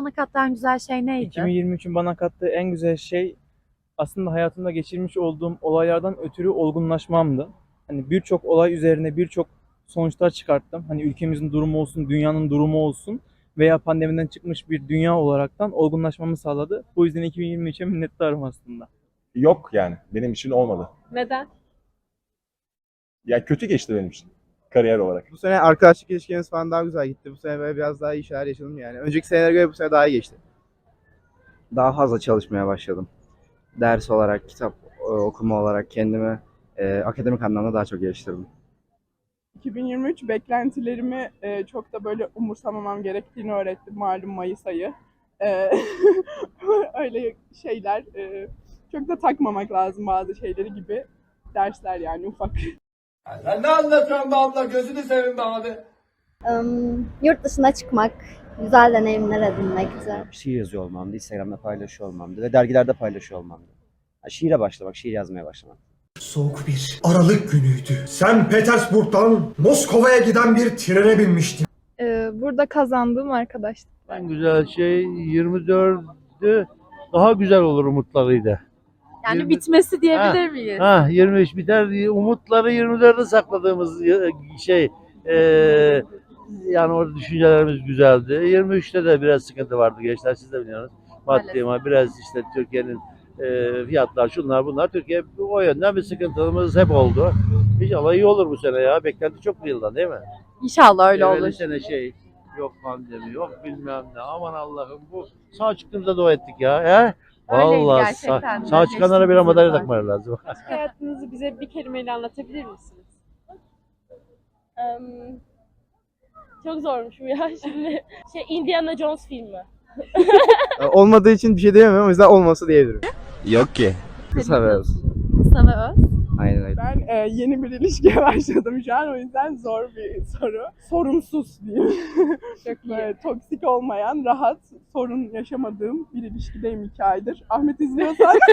sana kattığı en güzel şey neydi? 2023'ün bana kattığı en güzel şey aslında hayatımda geçirmiş olduğum olaylardan ötürü olgunlaşmamdı. Hani birçok olay üzerine birçok sonuçlar çıkarttım. Hani ülkemizin durumu olsun, dünyanın durumu olsun veya pandemiden çıkmış bir dünya olaraktan olgunlaşmamı sağladı. Bu yüzden 2023'e minnettarım aslında. Yok yani. Benim için olmadı. Neden? Yani kötü geçti benim için. Kariyer olarak. Bu sene arkadaşlık ilişkimiz falan daha güzel gitti. Bu sene böyle biraz daha iyi şeyler yaşadım yani. Önceki senelere göre bu sene daha iyi geçti. Daha fazla çalışmaya başladım. Ders olarak, kitap e, okuma olarak kendimi e, akademik anlamda daha çok geliştirdim. 2023 beklentilerimi e, çok da böyle umursamamam gerektiğini öğretti malum Mayıs ayı. E, öyle şeyler e, çok da takmamak lazım bazı şeyleri gibi dersler yani ufak. Sen ne anlatıyorsun be abla? Gözünü seveyim be abi. Im, yurt dışına çıkmak, güzel deneyimler edinmekti. şiir yazıyor olmamdı, Instagram'da paylaşıyor olmamdı ve dergilerde başlıyor olmamdı. Ha, şiire başlamak, şiir yazmaya başlamak. Soğuk bir Aralık günüydü. Sen Petersburg'dan Moskova'ya giden bir trene binmiştin. Ee, burada kazandığım arkadaşlık. En güzel şey 24'ü daha güzel olur umutlarıydı. Yani Yirmi- bitmesi diyebilir miyiz? Ha 23 biter umutları 24'e sakladığımız y- şey eee, yani orada düşüncelerimiz güzeldi. 23'te de biraz sıkıntı vardı gençler siz de biliyorsunuz. Maddi ama biraz işte Türkiye'nin eee, fiyatlar şunlar bunlar Türkiye o yönden bir sıkıntımız hep oldu. İnşallah iyi olur bu sene ya. Beklenti çok bu yıldan değil mi? İnşallah öyle Evveli olur. sene şey yok pandemi yok bilmem ne aman Allah'ım bu sağ çıktığımızda dua ettik ya. He? Öyleydi Vallahi gerçekten sağ, de. sağ çıkanlara bir madalya takmaları lazım. Hayatınızı bize bir kelimeyle anlatabilir misiniz? çok zormuş bu ya şimdi. Şey Indiana Jones filmi. E, Olmadığı için bir şey diyemem o yüzden olması diyebilirim. Yok ki. Kısa ve öz. Kısa ve öz. Aynen öyle. Ben e, yeni bir ilişkiye başladım şu an o yüzden zor bir soru. Sorumsuz diyeyim. Çok iyi. Böyle toksik olmayan, rahat, sorun yaşamadığım bir ilişkideyim iki aydır. Ahmet izliyorsan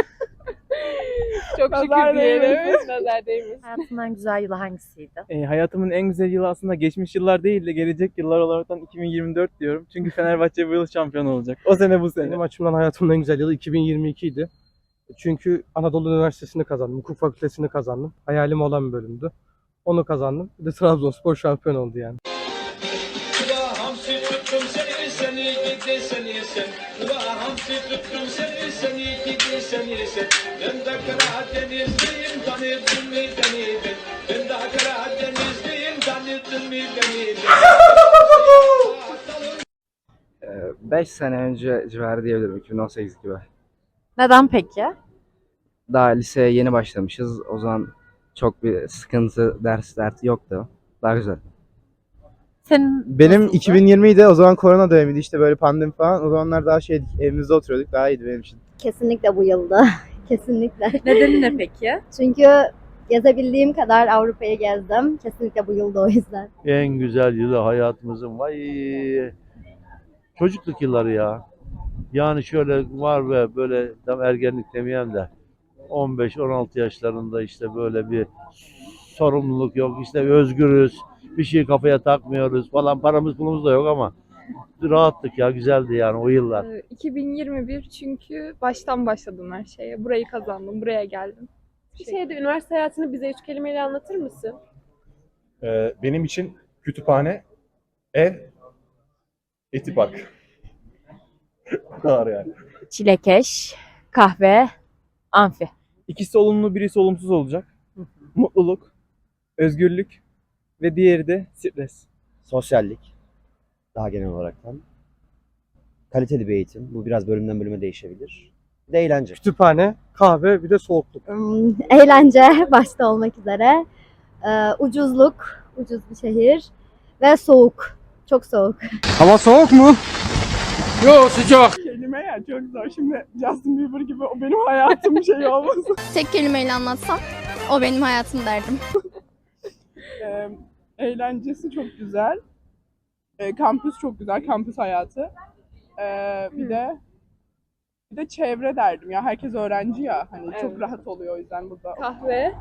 Çok Nazar şükür diyelim. değmesin. Nazar değmesin. Hayatının en güzel yılı hangisiydi? E, hayatımın en güzel yılı aslında geçmiş yıllar değil de gelecek yıllar olaraktan 2024 diyorum. Çünkü Fenerbahçe bu yıl şampiyon olacak. O sene bu sene. Benim açımdan hayatımın en güzel yılı 2022 idi. Çünkü Anadolu Üniversitesi'ni kazandım, hukuk fakültesini kazandım. Hayalim olan bir bölümdü. Onu kazandım. Bir de Trabzonspor şampiyon oldu yani. 5 sene önce civarı diyebilirim 2018 gibi. Neden peki? Daha liseye yeni başlamışız. O zaman çok bir sıkıntı, ders dert yoktu. Daha güzel. Senin Benim nasıldı? 2020'de o zaman korona dönemiydi işte böyle pandemi falan. O zamanlar daha şeydik evimizde oturuyorduk daha iyiydi benim için. Kesinlikle bu yılda. Kesinlikle. Nedeni ne peki? Çünkü gezebildiğim kadar Avrupa'yı gezdim. Kesinlikle bu yılda o yüzden. En güzel yılı hayatımızın vay çocukluk yılları ya. Yani şöyle var ve böyle tam ergenlik demeyeyim de 15-16 yaşlarında işte böyle bir sorumluluk yok. işte özgürüz. Bir şey kafaya takmıyoruz falan. Paramız pulumuz da yok ama rahattık ya. Güzeldi yani o yıllar. Ee, 2021 çünkü baştan başladım her şeye. Burayı kazandım, buraya geldim. Bir şeyde üniversite hayatını bize üç kelimeyle anlatır mısın? Ee, benim için kütüphane, ev, etipark. Bu kadar yani. Çilekeş, kahve, amfi. İkisi olumlu, birisi olumsuz olacak. Mutluluk, özgürlük ve diğeri de stres. Sosyallik, daha genel olaraktan. Kaliteli bir eğitim, bu biraz bölümden bölüme değişebilir. Bir de eğlence. Kütüphane, kahve, bir de soğukluk. Im, Eğlence başta olmak üzere. Ee, ucuzluk, ucuz bir şehir. Ve soğuk. Çok soğuk. Hava soğuk mu? Yok sıcak. kelime ya çok zor. Şimdi Justin Bieber gibi o benim hayatım şey olmasın. Tek kelimeyle anlatsam o benim hayatım derdim. Ee, eğlencesi çok güzel. Ee, kampüs çok güzel, kampüs hayatı. Ee, bir de bir de çevre derdim ya. Herkes öğrenci ya. Hani çok Evet. rahat oluyor o yüzden burada. Kahve,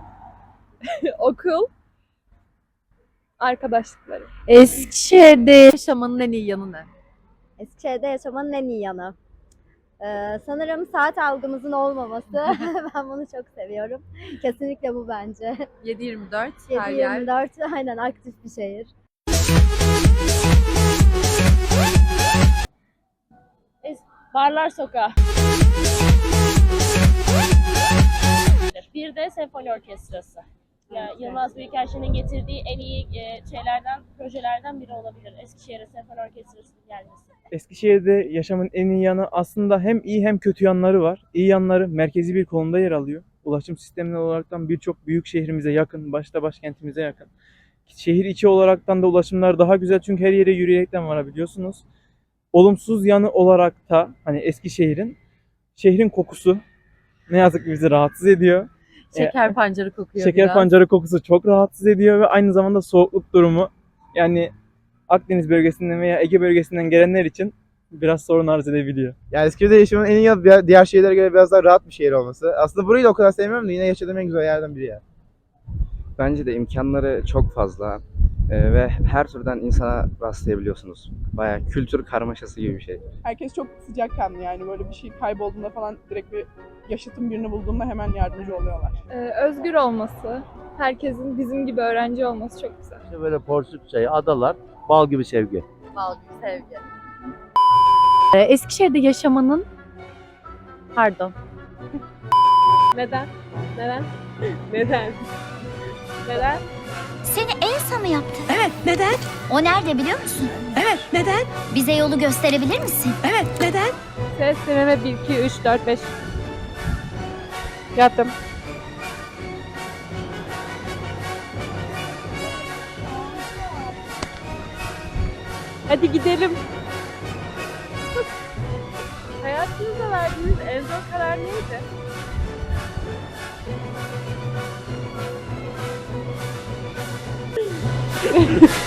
okul, arkadaşlıkları. Eskişehir'de yaşamanın en iyi yanı ne? Eskişehir'de yaşamanın en iyi yanı. Ee, sanırım saat algımızın olmaması. ben bunu çok seviyorum. Kesinlikle bu bence. 7-24 her yer. 7-24 aynen aktif bir şehir. Barlar Sokağı. Bir de senfoni orkestrası. Ya, Yılmaz Büyükelçi'nin getirdiği en iyi e, şeylerden, projelerden biri olabilir. Eskişehir'e senfoni orkestrasının gelmesi. Eskişehir'de yaşamın en iyi yanı aslında hem iyi hem kötü yanları var. İyi yanları merkezi bir konumda yer alıyor. Ulaşım sistemleri olaraktan birçok büyük şehrimize yakın, başta başkentimize yakın. Şehir içi olaraktan da ulaşımlar daha güzel çünkü her yere yürüyerekten varabiliyorsunuz. Olumsuz yanı olarak da hani Eskişehir'in şehrin kokusu ne yazık ki bizi rahatsız ediyor. Şeker pancarı kokuyor Şeker biraz. pancarı kokusu çok rahatsız ediyor ve aynı zamanda soğukluk durumu yani Akdeniz bölgesinden veya Ege bölgesinden gelenler için biraz sorun arz edebiliyor. Yani Eskişehir'de yaşamın en iyi yanı diğer- şehirlere göre biraz daha rahat bir şehir olması. Aslında burayı da o kadar sevmiyorum da yine yaşadığım en güzel yerden biri ya. Bence de imkanları çok fazla e, ve her türden insana rastlayabiliyorsunuz. Bayağı kültür karmaşası gibi bir şey. Herkes çok sıcakkanlı yani böyle bir şey kaybolduğunda falan direkt bir yaşıtım birini bulduğunda hemen yardımcı oluyorlar. Ee, özgür olması, herkesin bizim gibi öğrenci olması çok güzel. İşte böyle porsuk çayı, adalar, bal gibi sevgi. Bal gibi sevgi. Ee, Eskişehir'de yaşamanın pardon. Neden? Neden? Neden? Neden? Seni Elsa mı yaptı? Evet, neden? O nerede biliyor musun? Evet, neden? Bize yolu gösterebilir misin? Evet, neden? Ses deneme 1, 2, 3, 4, 5. Yattım. Hadi gidelim. Hayatınızda verdiğiniz en zor karar neydi?